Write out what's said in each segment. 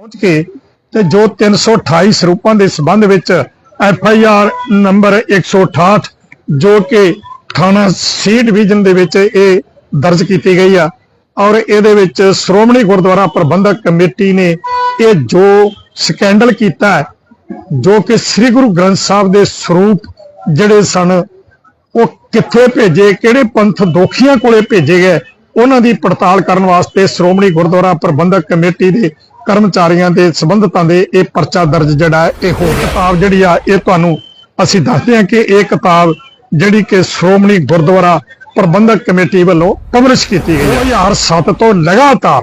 ਪਹੁੰਚ ਕੇ ਤੇ ਜੋ 328 ਸਰੂਪਾਂ ਦੇ ਸਬੰਧ ਵਿੱਚ ਐਫ ਆਈ ਆਰ ਨੰਬਰ 168 ਜੋ ਕਿ ਥਾਣਾ ਸੀ ਡਿਵੀਜ਼ਨ ਦੇ ਵਿੱਚ ਇਹ ਦਰਜ ਕੀਤੀ ਗਈ ਆ, ਔਰ ਇਹਦੇ ਵਿੱਚ ਸ਼੍ਰੋਮਣੀ ਗੁਰਦੁਆਰਾ ਪ੍ਰਬੰਧਕ ਕਮੇਟੀ ਨੇ ਇਹ ਜੋ ਸਕੈਂਡਲ ਕੀਤਾ ਜੋ ਕਿ ਸ੍ਰੀ ਗੁਰੂ ਗ੍ਰੰਥ ਸਾਹਿਬ ਦੇ ਸਰੂਪ ਜਿਹੜੇ ਸਨ, ਉਹ ਕਿੱਥੇ ਭੇਜੇ, ਕਿਹੜੇ ਪੰਥ ਦੋਖੀਆਂ ਕੋਲੇ ਭੇਜੇ ਗਏ, ਉਹਨਾਂ ਦੀ ਪੜਤਾਲ ਕਰਨ ਵਾਸਤੇ ਸ਼੍ਰੋਮਣੀ ਗੁਰਦੁਆਰਾ ਪ੍ਰਬੰਧਕ ਕਮੇਟੀ ਦੇ ਕਰਮਚਾਰੀਆਂ ਦੇ ਸੰਬੰਧਤਾਂ ਦੇ ਇਹ ਪਰਚਾ ਦਰਜ ਜਿਹੜਾ ਹੈ, ਇਹ ਹੋ ਕਿਤਾਬ ਜਿਹੜੀ ਆ, ਇਹ ਤੁਹਾਨੂੰ ਅਸੀਂ ਦੱਸਦੇ ਹਾਂ ਕਿ ਇਹ ਕਿਤਾਬ ਜਿਹੜੀ ਕਿ ਸ਼੍ਰੋਮਣੀ ਗੁਰਦੁਆਰਾ ਪ੍ਰਬੰਧਕ ਕਮੇਟੀ ਵੱਲੋਂ ਪਬਲਿਸ਼ ਕੀਤੀ ਗਈ ਹੈ। 2007 ਤੋਂ ਲਗਾਤਾਰ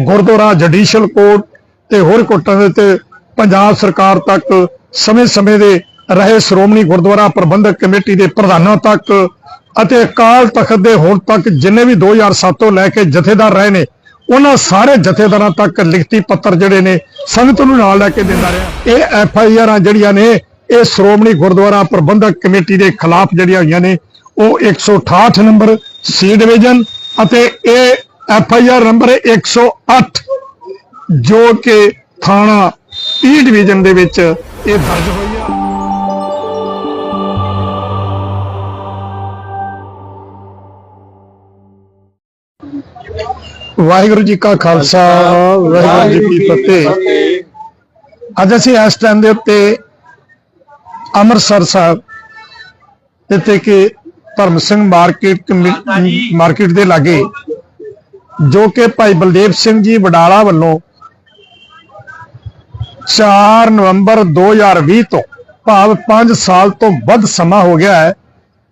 ਗੁਰਦੁਆਰਾ ਜੁਡੀਸ਼ੀਅਲ ਕੋਰਟ ਤੇ ਹੋਰ ਕੋਰਟਾਂ ਦੇ ਤੇ ਪੰਜਾਬ ਸਰਕਾਰ ਤੱਕ ਸਮੇਂ-ਸਮੇਂ ਦੇ ਰਹੇ ਸ਼੍ਰੋਮਣੀ ਗੁਰਦੁਆਰਾ ਪ੍ਰਬੰਧਕ ਕਮੇਟੀ ਦੇ ਪ੍ਰਧਾਨਾਂ ਤੱਕ ਅਤੇ ਅਕਾਲ ਤਖਤ ਦੇ ਹੁਣ ਤੱਕ ਜਿੰਨੇ ਵੀ 2007 ਤੋਂ ਲੈ ਕੇ ਜਥੇਦਾਰ ਰਹੇ ਨੇ ਉਹਨਾਂ ਸਾਰੇ ਜਥੇਦਾਰਾਂ ਤੱਕ ਲਿਖਤੀ ਪੱਤਰ ਜਿਹੜੇ ਨੇ ਸੰਗਤ ਨੂੰ ਨਾਲ ਲੈ ਕੇ ਦਿੰਦਾ ਰਿਹਾ। ਇਹ ਐਫ ਆਈ ਆਰਾਂ ਜਿਹੜੀਆਂ ਨੇ, ਇਹ ਸ਼੍ਰੋਮਣੀ ਗੁਰਦੁਆਰਾ ਪ੍ਰਬੰਧਕ ਕਮੇਟੀ ਦੇ ਖਿਲਾਫ ਜਿਹੜੀਆਂ ਹੋਈਆਂ ਨੇ, ਉਹ 168 ਨੰਬਰ ਸੀ ਡਿਵੀਜ਼ਨ ਅਤੇ ਇਹ ਐਫ ਆਈ ਆਰ ਨੰਬਰ 108 ਜੋ ਕਿ ਥਾਣਾ ਈ ਡਿਵੀਜ਼ਨ ਦੇ ਵਿੱਚ ਇਹ ਦਰਜ ਹੋਈ ਵਾਹਿਗੁਰੂ ਜੀ ਕਾ ਖਾਲਸਾ, ਵਾਹਿਗੁਰੂ ਜੀ ਕੀ ਫਤਿਹ। ਅੱਜ ਅਸੀਂ ਇਸ ਟਾਈਮ ਦੇ ਉੱਤੇ ਅੰਮ੍ਰਿਤਸਰ ਸਾਹਿਬ ਜਿੱਥੇ ਕਿ ਧਰਮ ਸਿੰਘ ਮਾਰਕੀਟ ਮਾਰਕੀਟ ਦੇ ਲਾਗੇ, ਜੋ ਕਿ ਭਾਈ ਬਲਦੇਵ ਸਿੰਘ ਜੀ ਵਡਾਲਾ ਵੱਲੋਂ 4 ਨਵੰਬਰ 2020 ਤੋਂ ਭਾਵ 5 ਸਾਲ ਤੋਂ ਵੱਧ ਸਮਾਂ ਹੋ ਗਿਆ ਹੈ।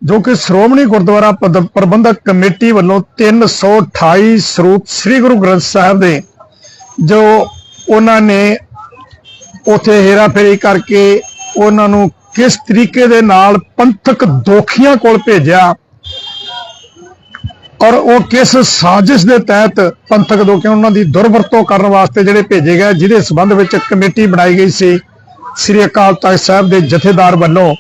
ਜੋ ਕਿ ਸ਼੍ਰੋਮਣੀ ਗੁਰਦੁਆਰਾ ਪ੍ਰਦ- ਪ੍ਰਬੰਧਕ ਕਮੇਟੀ ਵੱਲੋਂ 328 ਸਰੂਪ ਸ੍ਰੀ ਗੁਰੂ ਗ੍ਰੰਥ ਸਾਹਿਬ ਦੇ, ਜੋ ਉਹਨਾਂ ਨੇ ਉਥੇ ਹੇਰਾਫੇਰੀ ਕਰਕੇ ਉਹਨਾਂ ਨੂੰ ਕਿਸ ਤਰੀਕੇ ਦੇ ਨਾਲ ਪੰਥਕ ਦੋਖੀਆਂ ਕੋਲ ਭੇਜਿਆ ਔਰ ਉਹ ਕਿਸ ਸਾਜ਼ਿਸ਼ ਦੇ ਤਹਿਤ ਪੰਥਕ ਦੋਖੀਆਂ ਉਹਨਾਂ ਦੀ ਦੁਰਵਰਤੋਂ ਕਰਨ ਵਾਸਤੇ ਜਿਹੜੇ ਭੇਜੇ ਗਏ, ਜਿਹਦੇ ਸਬੰਧ ਵਿੱਚ ਕਮੇਟੀ ਬਣਾਈ ਗਈ ਸੀ, ਸ੍ਰੀ ਅਕਾਲ ਤਖਤ ਸਾਹਿਬ ਦੇ ਜਥੇਦਾਰ ਵੱਲੋਂ।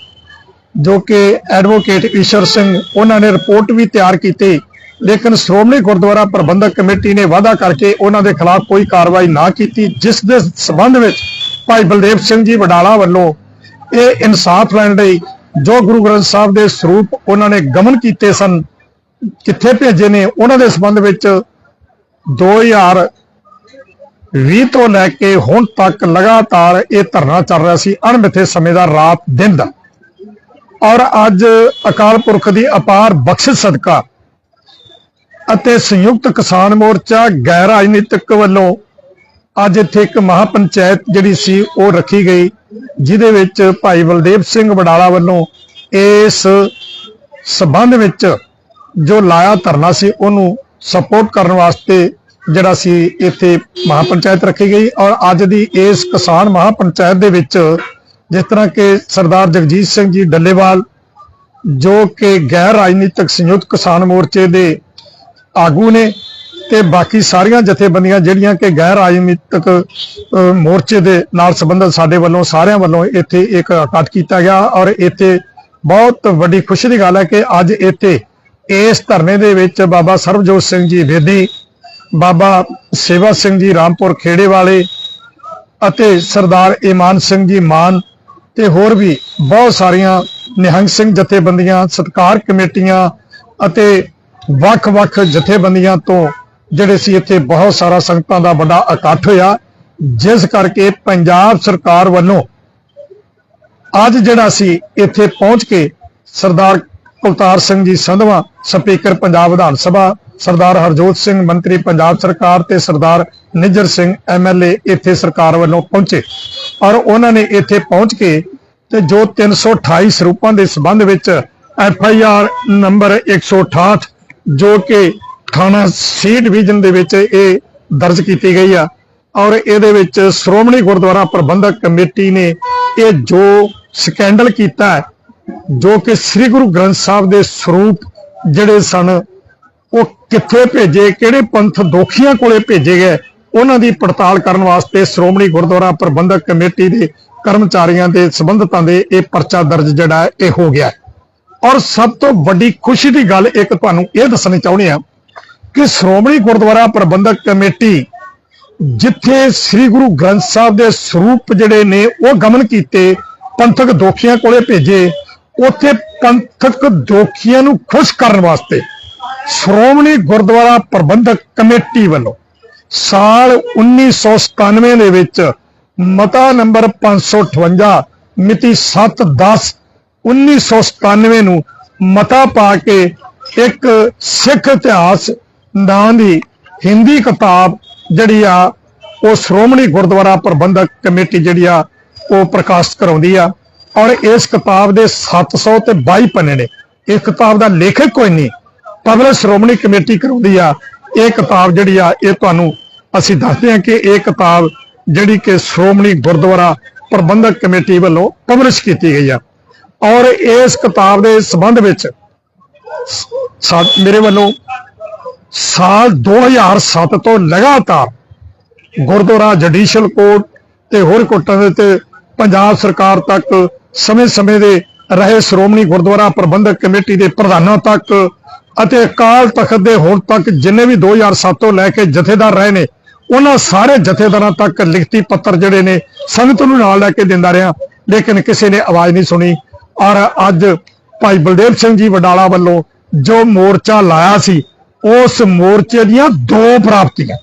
ਜੋ ਕਿ ਐਡਵੋਕੇਟ ਈਸ਼ਰ ਸਿੰਘ, ਉਹਨਾਂ ਨੇ ਰਿਪੋਰਟ ਵੀ ਤਿਆਰ ਕੀਤੀ। ਲੇਕਿਨ ਸ਼੍ਰੋਮਣੀ ਗੁਰਦੁਆਰਾ ਪ੍ਰਬੰਧਕ ਕਮੇਟੀ ਨੇ ਵਾਅਦਾ ਕਰਕੇ ਉਹਨਾਂ ਦੇ ਖਿਲਾਫ ਕੋਈ ਕਾਰਵਾਈ ਨਾ ਕੀਤੀ, ਜਿਸ ਦੇ ਸਬੰਧ ਵਿੱਚ ਭਾਈ ਬਲਦੇਵ ਸਿੰਘ ਜੀ ਵਡਾਲਾ ਵੱਲੋਂ ਇਹ ਇਨਸਾਫ ਲੈਣ ਲਈ ਜੋ ਗੁਰੂ ਗ੍ਰੰਥ ਸਾਹਿਬ ਦੇ ਸਰੂਪ ਉਹਨਾਂ ਨੇ ਗਮਨ ਕੀਤੇ ਸਨ, ਕਿੱਥੇ ਭੇਜੇ ਨੇ, ਉਹਨਾਂ ਦੇ ਸਬੰਧ ਵਿੱਚ 2020 ਤੋਂ ਲੈ ਕੇ ਹੁਣ ਤੱਕ ਲਗਾਤਾਰ ਇਹ ਧਰਨਾ ਚੱਲ ਰਿਹਾ ਸੀ, ਅਣਮਿੱਥੇ ਸਮੇਂ ਦਾ ਰਾਤ ਦਿਨ ਦਾ। ਔਰ ਅੱਜ ਅਕਾਲ ਪੁਰਖ ਦੀ ਅਪਾਰ ਬਖਸ਼ਿਸ਼ ਸਦਕਾ ਅਤੇ ਸੰਯੁਕਤ ਕਿਸਾਨ ਮੋਰਚਾ ਗੈਰ ਰਾਜਨੀਤਿਕ ਵੱਲੋਂ ਅੱਜ ਇੱਥੇ ਇੱਕ ਮਹਾਪੰਚਾਇਤ ਜਿਹੜੀ ਸੀ ਉਹ ਰੱਖੀ ਗਈ, ਜਿਹਦੇ ਵਿੱਚ ਭਾਈ ਬਲਦੇਵ ਸਿੰਘ ਵਡਾਲਾ ਵੱਲੋਂ ਇਸ ਸਬੰਧ ਵਿੱਚ ਜੋ ਲਾਇਆ ਧਰਨਾ ਸੀ ਉਹਨੂੰ ਸਪੋਰਟ ਕਰਨ ਵਾਸਤੇ ਜਿਹੜਾ ਸੀ ਇੱਥੇ ਮਹਾਪੰਚਾਇਤ ਰੱਖੀ ਗਈ ਔਰ ਅੱਜ ਦੀ ਇਸ ਕਿਸਾਨ ਮਹਾਪੰਚਾਇਤ ਦੇ ਵਿੱਚ ਜਿਸ ਤਰ੍ਹਾਂ ਕਿ ਸਰਦਾਰ ਜਗਜੀਤ ਸਿੰਘ ਜੀ ਡੱਲੇਵਾਲ, ਜੋ ਕਿ ਗੈਰ ਰਾਜਨੀਤਿਕ ਸੰਯੁਕਤ ਕਿਸਾਨ ਮੋਰਚੇ ਦੇ ਆਗੂ ਨੇ ਤੇ ਬਾਕੀ ਸਾਰੀਆਂ ਜਥੇਬੰਦੀਆਂ ਜਿਹੜੀਆਂ ਕਿ ਗੈਰ ਰਾਜਨੀਤਿਕ ਮੋਰਚੇ ਦੇ ਨਾਲ ਸੰਬੰਧਿਤ ਸਾਡੇ ਵੱਲੋਂ, ਸਾਰਿਆਂ ਵੱਲੋਂ ਇੱਥੇ ਇੱਕ ਇਕੱਠ ਕੀਤਾ ਗਿਆ ਔਰ ਇੱਥੇ ਬਹੁਤ ਵੱਡੀ ਖੁਸ਼ੀ ਦੀ ਗੱਲ ਹੈ ਕਿ ਅੱਜ ਇੱਥੇ ਇਸ ਧਰਨੇ ਦੇ ਵਿੱਚ ਬਾਬਾ ਸਰਬਜੋਤ ਸਿੰਘ ਜੀ ਵੇਦੀ ਬਾਬਾ ਸੇਵਾ ਸਿੰਘ ਜੀ ਰਾਮਪੁਰ ਖੇੜੇ ਵਾਲੇ ਅਤੇ ਸਰਦਾਰ ਇਮਾਨ ਸਿੰਘ ਜੀ ਮਾਨ ਤੇ ਹੋਰ ਵੀ ਬਹੁਤ ਸਾਰੀਆਂ ਨਿਹੰਗ ਸਿੰਘ ਜਥੇਬੰਦੀਆਂ, ਸਤਕਾਰ ਕਮੇਟੀਆਂ ਅਤੇ ਵੱਖ-ਵੱਖ ਜਥੇਬੰਦੀਆਂ ਤੋਂ ਜਿਹੜੇ ਸੀ ਇੱਥੇ ਬਹੁਤ ਸਾਰਾ ਸੰਗਤਾਂ ਦਾ ਵੱਡਾ ਇਕੱਠ ਹੋਇਆ, ਜਿਸ ਕਰਕੇ ਪੰਜਾਬ ਸਰਕਾਰ ਵੱਲੋਂ ਅੱਜ ਜਿਹੜਾ ਸੀ ਇੱਥੇ ਪਹੁੰਚ ਕੇ ਸਰਦਾਰ ਕੁਲਤਾਰ ਸਿੰਘ ਜੀ ਸੰਧਵਾ, ਸਪੀਕਰ ਪੰਜਾਬ ਵਿਧਾਨ ਸਭਾ, ਸਰਦਾਰ ਹਰਜੋਤ ਸਿੰਘ, ਮੰਤਰੀ ਪੰਜਾਬ ਸਰਕਾਰ ਤੇ ਸਰਦਾਰ ਨਿੱਜਰ ਸਿੰਘ ਐਮਐਲਏ ਇੱਥੇ ਸਰਕਾਰ ਵੱਲੋਂ ਪਹੁੰਚੇ। ਔਰ ਉਹਨਾਂ ਨੇ ਇੱਥੇ ਪਹੁੰਚ ਕੇ ਤੇ ਜੋ 328 ਸਰੂਪਾਂ ਦੇ ਸਬੰਧ ਵਿੱਚ ਐਫ ਆਈ ਆਰ ਨੰਬਰ 168 ਜੋ ਕਿ ਥਾਣਾ ਸੀ ਡਿਵੀਜ਼ਨ ਦੇ ਵਿੱਚ ਇਹ ਦਰਜ ਕੀਤੀ ਗਈ ਆ, ਔਰ ਇਹਦੇ ਵਿੱਚ ਸ਼੍ਰੋਮਣੀ ਗੁਰਦੁਆਰਾ ਪ੍ਰਬੰਧਕ ਕਮੇਟੀ ਨੇ ਇਹ ਜੋ ਸਕੈਂਡਲ ਕੀਤਾ ਜੋ ਕਿ ਸ੍ਰੀ ਗੁਰੂ ਗ੍ਰੰਥ ਸਾਹਿਬ ਦੇ ਸਰੂਪ ਜਿਹੜੇ ਸਨ, ਉਹ ਕਿੱਥੇ ਭੇਜੇ, ਕਿਹੜੇ ਪੰਥ ਦੋਖੀਆਂ ਕੋਲੇ ਭੇਜੇ ਗਏ ਉਹਨਾਂ ਦੀ ਪੜਤਾਲ ਕਰਨ ਵਾਸਤੇ ਸ਼੍ਰੋਮਣੀ ਗੁਰਦੁਆਰਾ ਪ੍ਰਬੰਧਕ ਕਮੇਟੀ ਦੇ ਕਰਮਚਾਰੀਆਂ ਦੇ ਸੰਬੰਧਤਾਂ ਦੇ ਇਹ ਪਰਚਾ ਦਰਜ ਜਿਹੜਾ ਇਹ ਹੋ ਗਿਆ ਔਰ ਸਭ ਤੋਂ ਵੱਡੀ ਖੁਸ਼ੀ ਦੀ ਗੱਲ ਇੱਕ ਤੁਹਾਨੂੰ ਇਹ ਦੱਸਣੀ ਚਾਹੁੰਦੇ ਆ ਕਿ ਸ਼੍ਰੋਮਣੀ ਗੁਰਦੁਆਰਾ ਪ੍ਰਬੰਧਕ ਕਮੇਟੀ ਜਿੱਥੇ ਸ੍ਰੀ ਗੁਰੂ ਗ੍ਰੰਥ ਸਾਹਿਬ ਦੇ ਸਰੂਪ ਜਿਹੜੇ ਨੇ, ਉਹ ਗਮਨ ਕੀਤੇ, ਪੰਥਕ ਦੋਖੀਆਂ ਕੋਲੇ ਭੇਜੇ, ਉੱਥੇ ਪੰਥਕ ਦੋਖੀਆਂ ਨੂੰ ਖੁਸ਼ ਕਰਨ ਵਾਸਤੇ ਸ਼੍ਰੋਮਣੀ ਗੁਰਦੁਆਰਾ ਪ੍ਰਬੰਧਕ ਕਮੇਟੀ ਵੱਲੋਂ ਸਾਲ 1997 ਦੇ ਵਿੱਚ ਮਤਾ ਨੰਬਰ 558 ਮਿਤੀ 7/10 1997 ਨੂੰ ਮਤਾ ਪਾ ਕੇ ਇੱਕ ਸਿੱਖ ਇਤਿਹਾਸ ਨਾਂ ਦੀ ਹਿੰਦੀ ਕਿਤਾਬ ਜਿਹੜੀ ਆ, ਉਹ ਸ਼੍ਰੋਮਣੀ ਗੁਰਦੁਆਰਾ ਪ੍ਰਬੰਧਕ ਕਮੇਟੀ ਜਿਹੜੀ ਆ, ਉਹ ਪ੍ਰਕਾਸ਼ਿਤ ਕਰਾਉਂਦੀ ਆ ਔਰ ਇਸ ਕਿਤਾਬ ਦੇ 700 ਤੇ 22 ਪੰਨੇ ਨੇ। ਇਹ ਕਿਤਾਬ ਦਾ ਲੇਖਕ ਕੋਈ ਨਹੀਂ ਪਬਲਿਕ ਸ਼੍ਰੋਮਣੀ ਕਮੇਟੀ ਕਰਾਉਂਦੀ ਆ। ਇਹ ਕਿਤਾਬ ਜਿਹੜੀ ਆ, ਇਹ ਤੁਹਾਨੂੰ ਅਸੀਂ ਦੱਸਦੇ ਹਾਂ ਕਿ ਇਹ ਕਿਤਾਬ ਜਿਹੜੀ ਕਿ ਸ਼੍ਰੋਮਣੀ ਗੁਰਦੁਆਰਾ ਪ੍ਰਬੰਧਕ ਕਮੇਟੀ ਵੱਲੋਂ ਪਬਲਿਸ਼ ਕੀਤੀ ਗਈ ਆ। ਔਰ ਇਸ ਕਿਤਾਬ ਦੇ ਸੰਬੰਧ ਵਿੱਚ ਸਾ- ਮੇਰੇ ਵੱਲੋਂ ਸਾਲ 2007 ਤੋਂ ਲਗਾਤਾਰ ਗੁਰਦੁਆਰਾ ਜੁਡੀਸ਼ੀਅਲ ਕੋਰਟ ਤੇ ਹੋਰ ਕੋਰਟਾਂ ਦੇ ਤੇ ਪੰਜਾਬ ਸਰਕਾਰ ਤੱਕ ਸਮੇਂ-ਸਮੇਂ ਦੇ ਰਹੇ ਸ਼੍ਰੋਮਣੀ ਗੁਰਦੁਆਰਾ ਪ੍ਰਬੰਧਕ ਕਮੇਟੀ ਦੇ ਪ੍ਰਧਾਨਾਂ ਤੱਕ ਅਤੇ ਅਕਾਲ ਤਖਤ ਦੇ ਹੁਣ ਤੱਕ ਜਿੰਨੇ ਵੀ 2007 ਤੋਂ ਲੈ ਕੇ ਜਥੇਦਾਰ ਰਹੇ ਨੇ ਉਹਨਾਂ ਸਾਰੇ ਜਥੇਦਾਰਾਂ ਤੱਕ ਲਿਖਤੀ ਪੱਤਰ ਜਿਹੜੇ ਨੇ ਸੰਗਤ ਨੂੰ ਨਾਲ ਲੈ ਕੇ ਦਿੰਦਾ ਰਿਹਾ। ਲੇਕਿਨ ਕਿਸੇ ਨੇ ਆਵਾਜ਼ ਨਹੀਂ ਸੁਣੀ। ਔਰ ਅੱਜ ਭਾਈ ਬਲਦੇਵ ਸਿੰਘ ਜੀ ਵਡਾਲਾ ਵੱਲੋਂ ਜੋ ਮੋਰਚਾ ਲਾਇਆ ਸੀ, ਉਸ ਮੋਰਚੇ ਦੀਆਂ ਦੋ ਪ੍ਰਾਪਤੀਆਂ।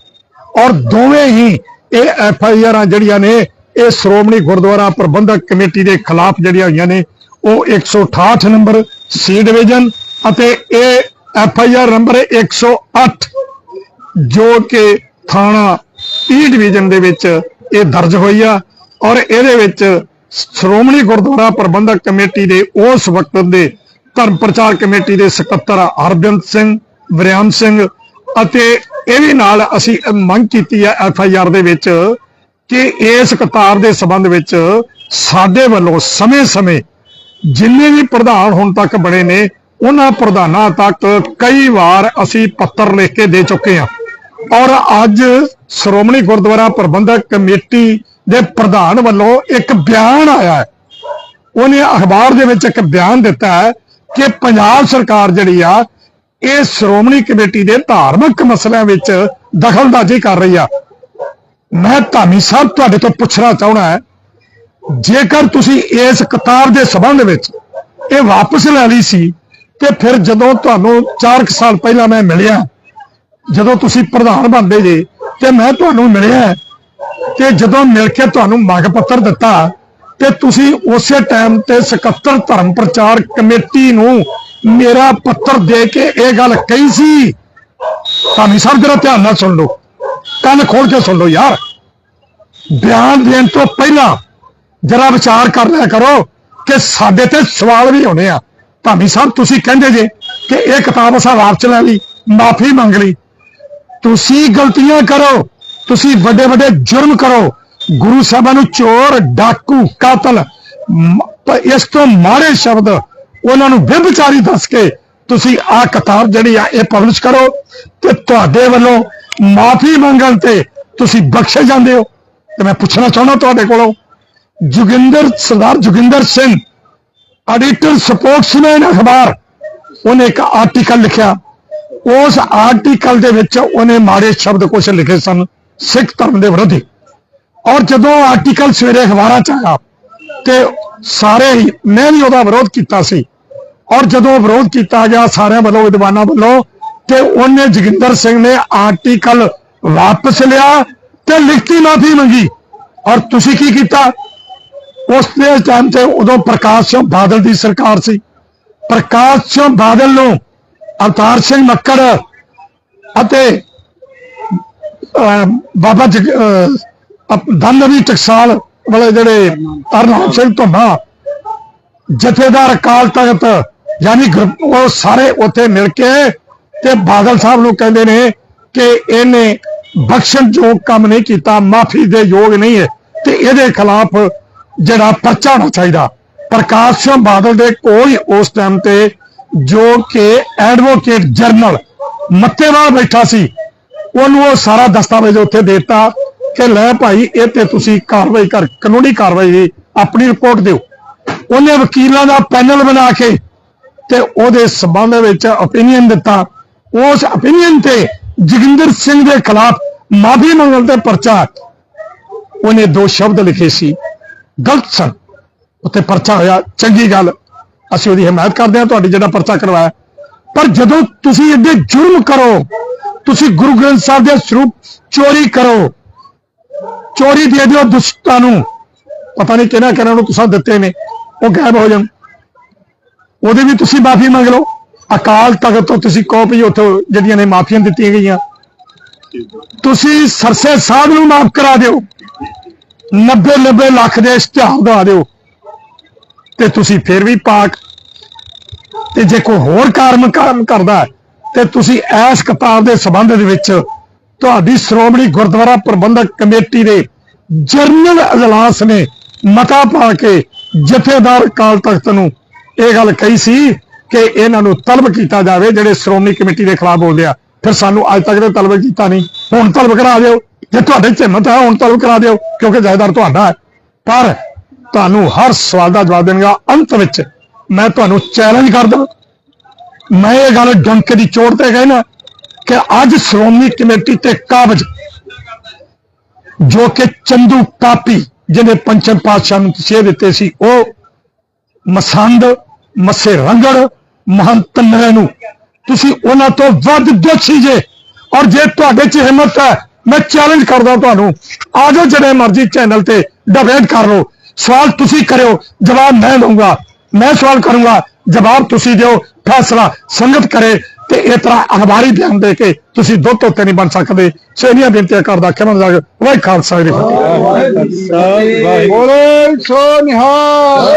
ਔਰ ਦੋਵੇਂ ਹੀ ਇਹ ਐਫ ਆਈ ਆਰਾਂ ਜਿਹੜੀਆਂ ਨੇ, ਇਹ ਸ਼੍ਰੋਮਣੀ ਗੁਰਦੁਆਰਾ ਪ੍ਰਬੰਧਕ ਕਮੇਟੀ ਦੇ ਖਿਲਾਫ ਜਿਹੜੀਆਂ ਹੋਈਆਂ ਨੇ, ਉਹ 168 ਨੰਬਰ ਸੀ ਡਿਵੀਜ਼ਨ ਅਤੇ ਇਹ ਐਫ ਆਈ ਆਰ ਨੰਬਰ 108 ਜੋ ਕਿ ਥਾਣਾ e ਈ ਡਿਵੀਜ਼ਨ ਦੇ ਵਿੱਚ ਇਹ ਦਰਜ ਹੋਈ ਆ ਔਰ ਇਹਦੇ ਵਿੱਚ ਸ਼੍ਰੋਮਣੀ ਗੁਰਦੁਆਰਾ ਪ੍ਰਬੰਧਕ ਕਮੇਟੀ ਦੇ ਉਸ ਵਕਤ ਦੇ ਧਰਮ ਪ੍ਰਚਾਰ ਕਮੇਟੀ ਦੇ ਸਕੱਤਰ ਹਰਬਿੰਦ ਸਿੰਘ, ਵਿਰਿਆਮ ਸਿੰਘ ਅਤੇ ਇਹ ਵੀ ਨਾਲ ਅਸੀਂ ਮੰਗ ਕੀਤੀ ਹੈ ਐਫ ਆਈ ਆਰ ਦੇ ਵਿੱਚ ਕਿ ਇਸ ਕਤਾਰ ਦੇ ਸੰਬੰਧ ਵਿੱਚ ਸਾਡੇ ਵੱਲੋਂ ਸਮੇਂ-ਸਮੇਂ ਜਿੰਨੇ ਵੀ ਪ੍ਰਧਾਨ ਹੁਣ ਤੱਕ ਬਣੇ ਨੇ, ਉਹਨਾਂ ਪ੍ਰਧਾਨਾਂ ਤੱਕ ਕਈ ਵਾਰ ਅਸੀਂ ਪੱਤਰ ਲਿਖ ਕੇ ਦੇ ਚੁੱਕੇ ਹਾਂ ਔਰ ਅੱਜ ਸ਼੍ਰੋਮਣੀ ਗੁਰਦੁਆਰਾ ਪ੍ਰਬੰਧਕ ਕਮੇਟੀ ਦੇ ਪ੍ਰਧਾਨ ਵੱਲੋਂ ਇੱਕ ਬਿਆਨ ਆਇਆ ਹੈ। ਉਹਨੇ ਅਖਬਾਰ ਦੇ ਵਿੱਚ ਇੱਕ ਬਿਆਨ ਦਿੱਤਾ ਹੈ ਕਿ ਪੰਜਾਬ ਸਰਕਾਰ ਜਿਹੜੀ ਆ, ਇਹ ਸ਼੍ਰੋਮਣੀ ਕਮੇਟੀ ਦੇ ਧਾਰਮਿਕ ਮਸਲਿਆਂ ਵਿੱਚ ਦਖਲਅੰਦਾਜ਼ੀ ਕਰ ਰਹੀ ਆ। ਮੈਂ ਧਾਮੀ ਸਾਹਿਬ ਤੁਹਾਡੇ ਤੋਂ ਪੁੱਛਣਾ ਚਾਹਣਾ ਹੈ, ਜੇਕਰ ਤੁਸੀਂ ਇਸ ਕਿਤਾਬ ਦੇ ਸਬੰਧ ਵਿੱਚ ਇਹ ਵਾਪਸ ਲੈ ਲਈ ਸੀ, ਤੇ ਫਿਰ ਜਦੋਂ ਤੁਹਾਨੂੰ 4 ਸਾਲ ਪਹਿਲਾਂ ਮੈਂ ਮਿਲਿਆ ਜਦੋਂ ਤੁਸੀਂ ਪ੍ਰਧਾਨ ਬਣਦੇ ਜੇ, ਤੇ ਮੈਂ ਤੁਹਾਨੂੰ ਮਿਲਿਆ ਤੇ ਜਦੋਂ ਮਿਲ ਕੇ ਤੁਹਾਨੂੰ ਮੰਗ ਪੱਤਰ ਦਿੱਤਾ, ਤੇ ਤੁਸੀਂ ਉਸੇ ਟਾਈਮ ਤੇ ਸਕੱਤਰ ਧਰਮ ਪ੍ਰਚਾਰ ਕਮੇਟੀ ਨੂੰ ਮੇਰਾ ਪੱਤਰ ਦੇ ਕੇ ਇਹ ਗੱਲ ਕਹੀ ਸੀ। ਧਾਮੀ ਸਾਹਿਬ ਜਰਾ ਧਿਆਨ ਨਾਲ ਸੁਣ ਲਓ। ਕੰਨ ਖੋਲ ਕੇ ਸੁਣ ਲਓ ਯਾਰ। ਬਿਆਨ ਦੇਣ ਤੋਂ ਪਹਿਲਾਂ ਜਰਾ ਵਿਚਾਰ ਕਰ ਲਿਆ ਕਰੋ ਕਿ ਸਾਡੇ ਤੇ ਸਵਾਲ ਵੀ ਹੋਣੇ ਆ। ਧਾਮੀ ਸਾਹਿਬ ਤੁਸੀਂ ਕਹਿੰਦੇ ਜੇ ਕਿ ਇਹ ਕਿਤਾਬ ਅਸਾਂ ਵਾਪਸ ਲੈ ਲਈ, ਮਾਫੀ ਮੰਗ ਲਈ। ਤੁਸੀਂ ਗਲਤੀਆਂ ਕਰੋ, ਤੁਸੀਂ ਵੱਡੇ ਵੱਡੇ ਜੁਰਮ ਕਰੋ। ਗੁਰੂ ਸਾਹਿਬਾਂ ਨੂੰ ਚੋਰ, ਡਾਕੂ, ਕਾਤਲ ਇਸ ਤੋਂ ਮਾੜੇ ਸ਼ਬਦ ਉਹਨਾਂ ਨੂੰ ਵਿਭਚਾਰੀ ਦੱਸ ਕੇ ਤੁਸੀਂ ਆਹ ਕਿਤਾਬ ਜਿਹੜੀ ਆ, ਇਹ ਪਬਲਿਸ਼ ਕਰੋ ਤੇ ਤੁਹਾਡੇ ਵੱਲੋਂ ਮਾਫੀ ਮੰਗਣ ਤੇ ਤੁਸੀਂ ਬਖਸ਼ੇ ਜਾਂਦੇ ਹੋ। ਤੇ ਮੈਂ ਪੁੱਛਣਾ ਚਾਹੁੰਦਾ ਤੁਹਾਡੇ ਕੋਲੋਂ, ਜੋਗਿੰਦਰ, ਸਰਦਾਰ ਜੋਗਿੰਦਰ ਸਿੰਘ, ਐਡੀਟਰ, ਸਪੋਕਸਮੈਨ ਅਖਬਾਰ, ਉਹਨੇ ਇੱਕ ਆਰਟੀਕਲ ਲਿਖਿਆ ਉਸ ਆਰਟੀਕਲ ਦੇ ਵਿੱਚ ਉਹਨੇ ਮਾੜੇ ਸ਼ਬਦ ਕੁਝ ਲਿਖੇ ਸਨ, ਸਿੱਖ ਧਰਮ ਦੇ ਵਿਰੋਧੀ। ਔਰ ਜਦੋਂ ਆਰਟੀਕਲ ਸਵੇਰੇ ਅਖਬਾਰਾਂ ਚ ਆਇਆ, ਤੇ ਸਾਰੇ ਹੀ, ਮੈਂ ਵੀ ਉਹਦਾ ਵਿਰੋਧ ਕੀਤਾ ਸੀ। ਔਰ ਜਦੋਂ ਵਿਰੋਧ ਕੀਤਾ ਗਿਆ, ਸਾਰਿਆਂ ਵੱਲੋਂ, ਵਿਦਵਾਨਾਂ ਵੱਲੋਂ, ਤੇ ਉਹਨੇ ਜੋਗਿੰਦਰ ਸਿੰਘ ਨੇ ਆਰਟੀਕਲ ਵਾਪਸ ਲਿਆ ਤੇ ਲਿਖਤੀ ਮਾਫੀ ਮੰਗੀ। ਔਰ ਤੁਸੀਂ ਕੀ ਕੀਤਾ? ਉਸ ਦੇ ਟਾਈਮ ਤੇ ਉਦੋਂ ਪ੍ਰਕਾਸ਼ ਸਿੰਘ ਬਾਦਲ ਦੀ ਸਰਕਾਰ ਸੀ। ਪ੍ਰਕਾਸ਼ ਸਿੰਘ ਬਾਦਲ ਨੂੰ ਅਵਤਾਰ ਸਿੰਘ ਮੱਕੜ ਅਤੇ ਬਾਬਾ ਜਗ- ਟਕਸਾਲ ਵਾਲੇ ਜਿਹੜੇ ਅਰਨਾਮ ਸਿੰਘ ਧੁੰਨਾ ਜਥੇਦਾਰ ਅਕਾਲ ਤਖਤ, ਯਾਨੀ ਉਹ ਸਾਰੇ ਉੱਥੇ ਮਿਲ ਕੇ ਤੇ ਬਾਦਲ ਸਾਹਿਬ ਨੂੰ ਕਹਿੰਦੇ ਨੇ ਕਿ ਇਹਨੇ ਬਖਸ਼ਣ ਯੋਗ ਕੰਮ ਨਹੀਂ ਕੀਤਾ, ਮਾਫੀ ਦੇ ਯੋਗ ਨਹੀਂ ਹੈ ਤੇ ਇਹਦੇ ਖਿਲਾਫ ਜਿਹੜਾ ਪਰਚਾ ਹੋਣਾ ਚਾਹੀਦਾ। ਪ੍ਰਕਾਸ਼ ਸਿੰਘ ਬਾਦਲ ਦੇ ਕੋਲ ਹੀ ਉਸ ਟਾਈਮ ਤੇ ਜੋ ਕਿ ਐਡਵੋਕੇਟ ਜਨਰਲ ਮੱਤੇਵਾਲ ਬੈਠਾ ਸੀ, ਉਹਨੂੰ ਉਹ ਸਾਰਾ ਦਸਤਾਵੇਜ਼ ਉੱਥੇ ਦੇ ਦਿੱਤਾ ਕਿ ਲੈ ਭਾਈ, ਇਹ ਤੇ ਤੁਸੀਂ ਕਾਰਵਾਈ ਕਰ, ਕਾਨੂੰਨੀ ਕਾਰਵਾਈ ਦੀ ਆਪਣੀ ਰਿਪੋਰਟ ਦਿਓ। ਉਹਨੇ ਵਕੀਲਾਂ ਦਾ ਪੈਨਲ ਬਣਾ ਕੇ ਤੇ ਉਹਦੇ ਸਬੰਧ ਵਿੱਚ ਓਪੀਨੀਅਨ ਦਿੱਤਾ। ਉਸ ਓਪੀਨੀਅਨ ਤੇ ਜੋਗਿੰਦਰ ਸਿੰਘ ਦੇ ਖਿਲਾਫ ਮਾਫੀ ਮੰਗਣ ਤੇ ਪਰਚਾ, ਉਹਨੇ ਦੋ ਸ਼ਬਦ ਲਿਖੇ ਸੀ, ਗਲਤ ਸਨ। ਉੱਤੇ ਪਰਚਾ ਹੋਇਆ, ਚੰਗੀ ਗੱਲ। ਅਸੀਂ ਉਹਦੀ ਹਮਾਇਤ ਕਰਦੇ ਹਾਂ, ਤੁਹਾਡੀ ਜਿਹੜਾ ਪਰਚਾ ਕਰਵਾਇਆ। ਪਰ ਜਦੋਂ ਤੁਸੀਂ ਅੱਗੇ ਜੁਰਮ ਕਰੋ, ਤੁਸੀਂ ਗੁਰੂ ਗ੍ਰੰਥ ਸਾਹਿਬ ਦੇ ਸਰੂਪ ਚੋਰੀ ਕਰੋ। ਚੋਰੀ ਦੇ ਦਿਓ ਦੁਸ਼ਟਾਂ ਨੂੰ। ਪਤਾ ਨਹੀਂ ਕਿਹਨਾਂ ਕਿਹਨਾਂ ਨੂੰ ਤੁਸੀਂ ਦਿੱਤੇ ਨੇ। ਉਹ ਗਾਇਬ ਹੋ ਜਾਣ। ਉਹਦੇ ਵੀ ਤੁਸੀਂ ਮਾਫੀ ਮੰਗ ਲਓ। ਅਕਾਲ ਤਖਤ ਤੋਂ ਤੁਸੀਂ ਕਹੋ ਵੀ ਉੱਥੋਂ ਜਿਹੜੀਆਂ ਨੇ ਮਾਫੀਆਂ ਦਿੱਤੀਆਂ ਗਈਆਂ। ਤੁਸੀਂ ਸਰਸੇ ਸਾਹਿਬ ਨੂੰ ਮਾਫ ਕਰਾ ਦਿਓ। 90 90 ਲੱਖ ਦੇ ਇਸ਼ਤਿਹਾਰ ਦਵਾ ਦਿਓ। ਤੇ ਤੁਸੀਂ ਫਿਰ ਵੀ ਪਾਕ ਤੇ ਜੇ ਕੋਈ ਹੋਰ ਕਾਰਨ ਕੰਮ ਕਰਦਾ ਤੇ ਤੁਸੀਂ ਐਸ ਕਿਤਾਬ ਦੇ ਸੰਬੰਧ ਦੇ ਵਿੱਚ ਤੁਹਾਡੀ ਸ਼੍ਰੋਮਣੀ ਗੁਰਦੁਆਰਾ ਪ੍ਰਬੰਧਕ ਕਮੇਟੀ ਦੇ ਜਰਨਲ ਅਜਲਾਸ ਨੇ ਮਤਾ ਪਾ ਕੇ ਜਥੇਦਾਰ ਅਕਾਲ ਤਖਤ ਨੂੰ ਇਹ ਗੱਲ ਕਹੀ ਸੀ ਕਿ ਇਹਨਾਂ ਨੂੰ ਤਲਬ ਕੀਤਾ ਜਾਵੇ, ਜਿਹੜੇ ਸ਼੍ਰੋਮਣੀ ਕਮੇਟੀ ਦੇ ਖਿਲਾਫ ਬੋਲਦੇ ਆ। ਫਿਰ ਸਾਨੂੰ ਅੱਜ ਤੱਕ ਤਾਂ ਤਲਬ ਕੀਤਾ ਨਹੀਂ। ਹੁਣ ਤਲਬ ਕਰਾ ਦਿਓ। ਜੇ ਤੁਹਾਡੇ ਚ ਹਿੰਮਤ ਹੈ, ਹੁਣ ਤਲਬ ਕਰਾ ਦਿਓ, ਕਿਉਂਕਿ ਜਾਇਦਾਦ ਤੁਹਾਡਾ ਹੈ। ਪਰ ਤੁਹਾਨੂੰ ਹਰ ਸਵਾਲ ਦਾ ਜਵਾਬ ਦੇਣਗਾ। ਅੰਤ ਵਿੱਚ ਮੈਂ ਤੁਹਾਨੂੰ ਚੈਲੰਜ ਕਰਦਾ ਮੈਂ ਇਹ ਗੱਲ ਡੰਕੇ ਦੀ ਚੋਟ ਤੇ ਕਹਿਣਾ ਕਿ ਅੱਜ ਸ਼੍ਰੋਮਣੀ ਕਮੇਟੀ ਤੇ ਕਾਬਜ ਜੋ ਕਿ ਚੰਦੂ ਕਾਪੀ ਜਿਹਨੇ ਪੰਚਮ ਪਾਤਸ਼ਾਹ ਨੂੰ ਤਸੀਹੇ ਦਿੱਤੇ ਸੀ, ਉਹ ਮਸੰਦ, ਮਸੇ ਰੰਗੜ, ਮਹੰਤ ਨਰੇ ਨੂੰ। ਤੁਸੀਂ ਉਹਨਾਂ ਤੋਂ ਵੱਧ ਦੋਸ਼ੀ ਜੇ ਔਰ ਜੇ ਤੁਹਾਡੇ 'ਚ ਹਿੰਮਤ ਹੈ, ਮੈਂ ਚੈਲੰਜ ਕਰਦਾ ਤੁਹਾਨੂੰ। ਆ ਜਾਓ ਜਿਹੜੇ ਮਰਜ਼ੀ ਚੈਨਲ ਤੇ ਡਿਬੇਟ ਕਰ ਲਓ। ਸਵਾਲ ਤੁਸੀਂ ਕਰਿਓ ਜਵਾਬ ਮੈਂ ਦਊਂਗਾ। ਮੈਂ ਸਵਾਲ ਕਰੂੰਗਾ ਜਵਾਬ ਤੁਸੀਂ ਦਿਓ ਫੈਸਲਾ ਸੰਗਤ ਕਰੇ ਤੇ ਇਹ ਤਰ੍ਹਾਂ ਅਖਬਾਰੀ ਬਿਆਨ ਦੇ ਕੇ ਤੁਸੀਂ ਦੋ ਤੋਤੇ ਨਹੀਂ ਬਣ ਸਕਦੇ। ਸੋ ਇੰਨੀਆਂ ਬੇਨਤੀਆਂ ਕਰਦਾ ਕਿ ਮੈਂ ਵਾਹਿ ਖਾਲਸਾ ਜੀ ਬੋਲੇ ਸੋ ਨਿਹਾਲ।